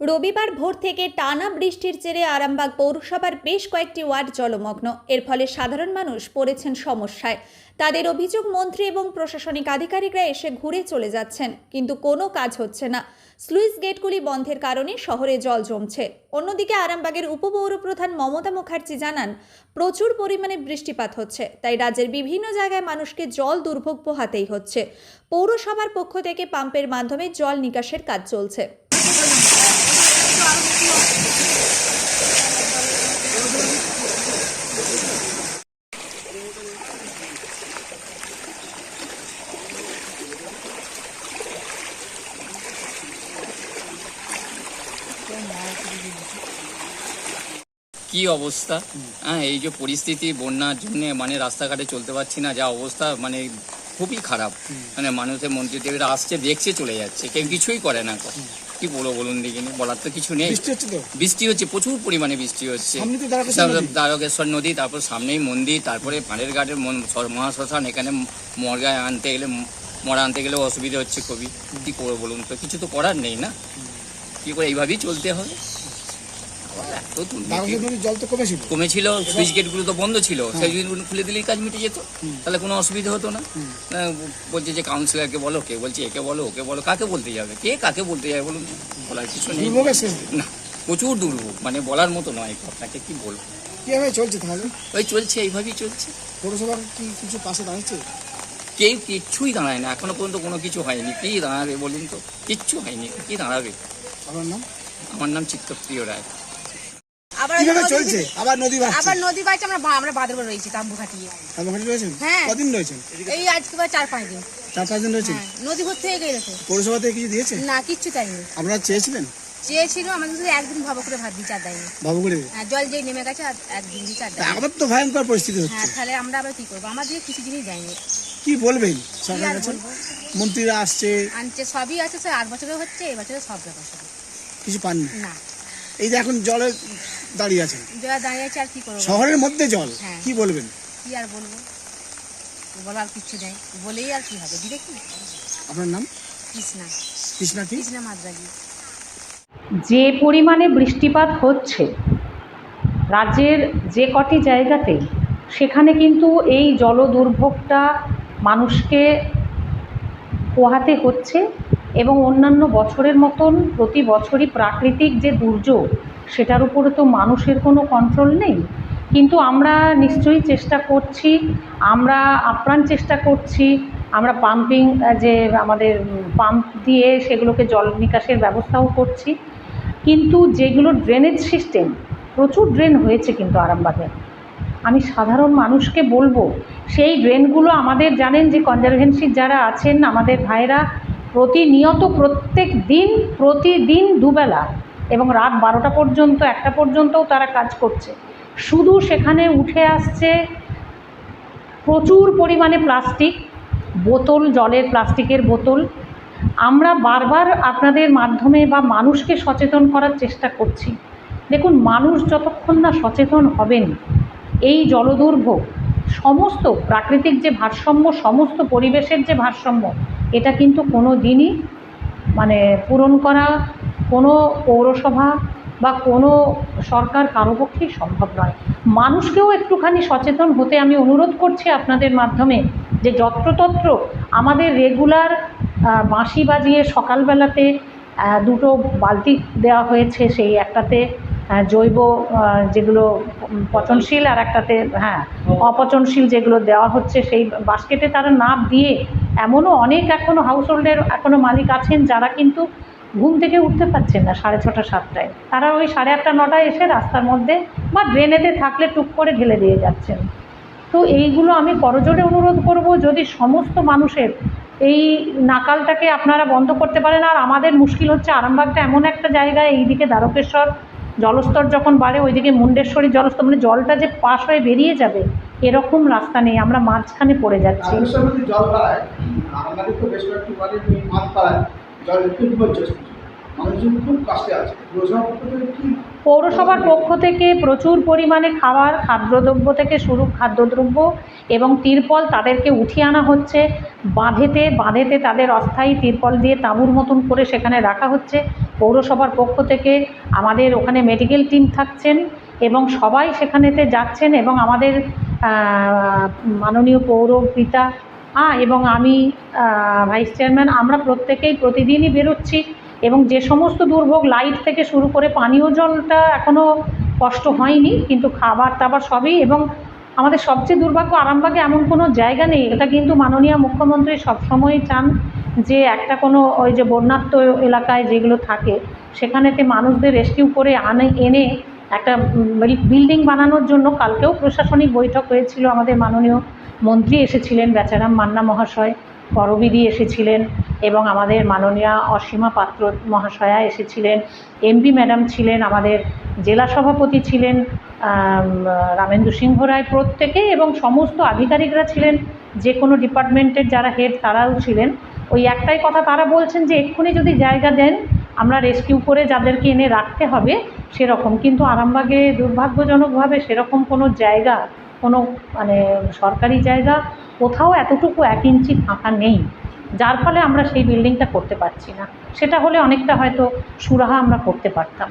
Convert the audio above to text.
রবিবার ভোর থেকে টানা বৃষ্টির জেরে আরামবাগ পৌরসভার বেশ কয়েকটি ওয়ার্ড জলমগ্ন। এর ফলে সাধারণ মানুষ পড়েছেন সমস্যায়। তাদের অভিযোগ, মন্ত্রী এবং প্রশাসনিক আধিকারিকরা এসে ঘুরে চলে যাচ্ছেন, কিন্তু কোনো কাজ হচ্ছে না। স্লুইস গেটগুলি বন্ধের কারণে শহরে জল জমছে। অন্যদিকে আরামবাগের উপপৌরপ্রধান মমতা মুখার্জি জানান, প্রচুর পরিমাণে বৃষ্টিপাত হচ্ছে, তাই রাজ্যের বিভিন্ন জায়গায় মানুষকে জল দুর্ভোগ পোহাতেই হচ্ছে। পৌরসভার পক্ষ থেকে পাম্পের মাধ্যমে জল নিকাশের কাজ চলছে। কি অবস্থা? হ্যাঁ এই যে পরিস্থিতি বন্যার জন্য মানে রাস্তাঘাটে চলতে পারছি না যা অবস্থা মানে খুবই খারাপ। মানে মানুষের মন্ত্রীদেবীরা আসছে দেখছে চলে যাচ্ছে কেউ কিছুই করে না। কি বলব বলুন দেখিনি বলার তো কিছু নেই। বৃষ্টি হচ্ছে প্রচুর পরিমাণে বৃষ্টি হচ্ছে। দ্বারকেশ্বর নদী। তারপর সামনেই মন্দির তারপরে ফাঁড়ের ঘাটের মহাশ্মশান এখানে মর্গায় আনতে গেলে মরা আনতে গেলেও অসুবিধা হচ্ছে খুবই। কি করব বলুন তো কিছু তো করার নেই না? কি করে এইভাবেই চলতে হবে আবার এত দুর্নীতি। দ্বারকেশ্বর নদীর জল তো কমেছিল। কমেছিল সুইচ গেটগুলো তো বন্ধ ছিল সেই খুলে দিলেই কাজ মিটে যেত। তাহলে কোনো অসুবিধা হতো না। বলছে যে কাউন্সিলরকে বলো কে বলছে একে বলো ওকে বলো কাকে বলতে যাবে? কে কাকে বলতে যাবে বলুন? বলার কিছু নেই। না প্রচুর দুর্ভোগ মানে বলার মতো নয় আপনাকে কি বলব? কীভাবে চলছে তাহলে? ওই চলছে এইভাবেই চলছে। পৌরসভার কি কিছু পাশে দাঁড়াচ্ছে? কেউ কিচ্ছুই দাঁড়ায় না এখনও পর্যন্ত কোনো কিছু হয়নি। কি দাঁড়াবে বলুন তো? কিচ্ছু হয়নি কি দাঁড়াবে? আপনার নাম? আমার নাম চিত্তপ্রিয় রায়। আবার কীভাবে চলছে? আবার নদী বাড়ছে আবার নদী বাড়ছে আমরা আমরা বাদর রয়েছি তাম্বু খাটিয়ে। আপনি রয়েছেন? হ্যাঁ। কদিন রয়েছেন? এই আজকে বা চার পাঁচ দিন। চার পাঁচ দিন রয়েছেন? হ্যাঁ নদী ভর্তি হয়ে গেছে। পৌরসভা থেকে কিছু দিয়েছে? না কিচ্ছু চাইনি আপনারা চেয়েছিলেন? চেয়েছিল আমাদের শুধু একদিন ভালো করে ভাত দিচ্ছে আর দেয়নি। বাবু করে হ্যাঁ, জল যে নেমে গেছে আর একদিন দিচ্ছে আর দেয়নি। আবার তো ভয়ঙ্কর পরিস্থিতি হচ্ছে। হ্যাঁ তাহলে আমরা আবার কি করব? আমাদের কিছু জিনিস দেয়নি। কি বলবেন? সরকার কাছে? মন্ত্রীরা আসছে। আনছে সবই আছে সে আট বছরে হচ্ছে এই বছরে সব ব্যাপার কিছু পাননি? না। এই যে এখন জলে দাঁড়িয়ে আছেন? দাঁড়িয়ে আছে আর কি করব? শহরের মধ্যে জল হ্যাঁ। কি বলবেন? কি আর বলব? বলার কিছু নেই। বলেই আর কি হবে কি? আপনার নাম? কৃষ্ণা। কৃষ্ণা কি? কৃষ্ণা মাদ্রাজি। যে পরিমাণে বৃষ্টিপাত হচ্ছে রাজ্যের যে কটি জায়গাতে সেখানে কিন্তু এই জল দুর্ভোগটা মানুষকে পোহাতে হচ্ছে এবং অন্যান্য বছরের মতন প্রতি বছরই প্রাকৃতিক যে দুর্যোগ সেটার উপরে তো মানুষের কোনো কন্ট্রোল নেই। কিন্তু আমরা নিশ্চয়ই চেষ্টা করছি, আমরা আপ্রাণ চেষ্টা করছি, আমরা পাম্পিং যে আমাদের পাম্প দিয়ে সেগুলোকে জল নিকাশের ব্যবস্থাও করছি। কিন্তু যেগুলো ড্রেনেজ সিস্টেম প্রচুর ড্রেন হয়েছে কিন্তু আরামবাগে। আমি সাধারণ মানুষকে বলব, সেই ড্রেনগুলো আমাদের জানেন যে কনজারভেন্সির যারা আছেন, আমাদের ভাইরা প্রতিনিয়ত প্রত্যেক দিন, প্রতিদিন দুবেলা এবং রাত বারোটা পর্যন্ত, একটা পর্যন্তও তারা কাজ করছে। শুধু সেখানে উঠে আসছে প্রচুর পরিমাণে প্লাস্টিক, বোতল, জলের প্লাস্টিকের বোতল। আমরা বারবার আপনাদের মাধ্যমে বা মানুষকে সচেতন করার চেষ্টা করছি। দেখুন, মানুষ যতক্ষণ না সচেতন হবেন, এই জলদুর্ভোগ সমস্ত প্রাকৃতিক যে ভারসাম্য, সমস্ত পরিবেশের যে ভারসাম্য, এটা কিন্তু কোনো দিনই মানে পূরণ করা কোনো পৌরসভা বা কোনো সরকার কারও পক্ষেই সম্ভব নয়। মানুষকেও একটুখানি সচেতন হতে আমি অনুরোধ করছি আপনাদের মাধ্যমে যে যত্রতত্র আমাদের রেগুলার বাঁশি বাজিয়ে সকালবেলাতে দুটো বালতি দেওয়া হয়েছে সেই একটাতে জৈব যেগুলো পচনশীল আর একটাতে হ্যাঁ অপচনশীল যেগুলো দেওয়া হচ্ছে সেই বাস্কেটে তারা না দিয়ে এমনও অনেক এখনও হাউস হোল্ডের এখনও মালিক আছেন যারা কিন্তু ঘুম থেকে উঠতে পারছেন না সাড়ে ছটা, সাতটায়। তারা ওই সাড়ে আটটা, নটায় এসে রাস্তার মধ্যে বা ড্রেনেতে থাকলে টুক করে ঢেলে দিয়ে যাচ্ছেন। তো এইগুলো আমি করজোরে অনুরোধ করব যদি সমস্ত মানুষের এই নাকালটাকে আপনারা বন্ধ করতে পারেন, আর আমাদের মুশকিল হচ্ছে আরামবাগটা এমন একটা জায়গায়, এইদিকে দ্বারকেশ্বর জলস্তর যখন বাড়ে, ওইদিকে মুন্ডেশ্বরী জলস্তর মানে জলটা যে পাশ হয়ে বেরিয়ে যাবে, এরকম রাস্তা নেই, আমরা মাঝখানে পড়ে যাচ্ছি। একটু বিপর্যস্ত মানুষজন খুব কাছে আছে। পৌরসভার পক্ষ থেকে প্রচুর পরিমাণে খাবার, খাদ্যদ্রব্য থেকে শুরু খাদ্যদ্রব্য এবং তিরপল তাদেরকে উঠিয়ে আনা হচ্ছে। বাঁধেতে বাঁধেতে তাদের অস্থায়ী তিরপল দিয়ে তাঁবুর মতন করে সেখানে রাখা হচ্ছে। পৌরসভার পক্ষ থেকে আমাদের ওখানে মেডিকেল টিম থাকছেন এবং সবাই সেখানেতে যাচ্ছেন এবং আমাদের মাননীয় পৌর পিতা হ্যাঁ এবং আমি ভাইস চেয়ারম্যান আমরা প্রত্যেকেই প্রতিদিনই বেরোচ্ছি এবং যে সমস্ত দুর্ভোগ লাইট থেকে শুরু করে পানীয় জলটা এখনও কষ্ট হয়নি, কিন্তু খাবার টাবার সবই এবং আমাদের সবচেয়ে দুর্ভাগ্য আরামবাগে এমন কোনো জায়গা নেই। এটা কিন্তু মাননীয় মুখ্যমন্ত্রী সবসময়ই চান যে একটা কোনো ওই যে বন্যাত্ম এলাকায় যেগুলো থাকে, সেখানেতে মানুষদের রেস্কিউ করে আনে, এনে একটা বিল্ডিং বানানোর জন্য কালকেও প্রশাসনিক বৈঠক হয়েছিল আমাদের মাননীয় মন্ত্রী এসেছিলেন, বেচারাম মান্না মহাশয় করবিদি এসেছিলেন এবং আমাদের মাননীয়া অসীমা পাত্র মহাশয়া এসেছিলেন। এমপি ম্যাডাম ছিলেন, আমাদের জেলা সভাপতি ছিলেন রামেন্দু সিংহ রায় প্রত্যেকেই এবং সমস্ত আধিকারিকরা ছিলেন, যে কোনো ডিপার্টমেন্টের যারা হেড তারাও ছিলেন। ওই একটাই কথা তারা বলছেন যে, এক্ষুনি যদি জায়গা দেন, আমরা রেস্কিউ করে যাদেরকে এনে রাখতে হবে, সেরকম। কিন্তু আরামবাগে দুর্ভাগ্যজনকভাবে সেরকম কোনো জায়গা কোনো মানে সরকারি জায়গা কোথাও এতটুকু এক ইঞ্চি ফাঁকা নেই। যার ফলে আমরা সেই বিল্ডিংটা করতে পারছি না। সেটা হলে অনেকটা হয়তো সুরাহা আমরা করতে পারতাম।